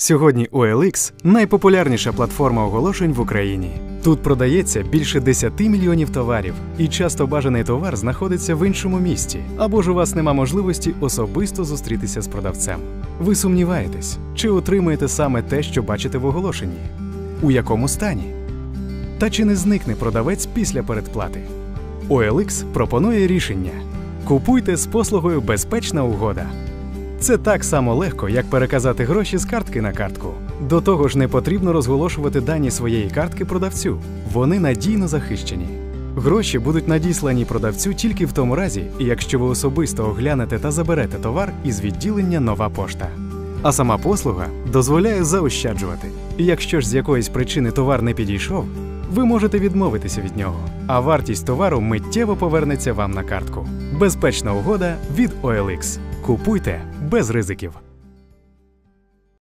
Сьогодні OLX – найпопулярніша платформа оголошень в Україні. Тут продається більше 10 мільйонів товарів, і часто бажаний товар знаходиться в іншому місті, або ж у вас нема можливості особисто зустрітися з продавцем. Ви сумніваєтесь, чи отримаєте саме те, що бачите в оголошенні? У якому стані? Та чи не зникне продавець після передплати? OLX пропонує рішення: купуйте з послугою Безпечна угода. Це так само легко, як переказати гроші з картки на картку. До того ж, не потрібно розголошувати дані своєї картки продавцю. Вони надійно захищені. Гроші будуть надіслані продавцю тільки в тому разі, якщо ви особисто оглянете та заберете товар із відділення Нова пошта. А сама послуга дозволяє заощаджувати. І якщо ж з якоїсь причини товар не підійшов, ви можете відмовитися від нього, а вартість товару миттєво повернеться вам на картку. Безпечна угода від OLX. Купуйте без ризиків.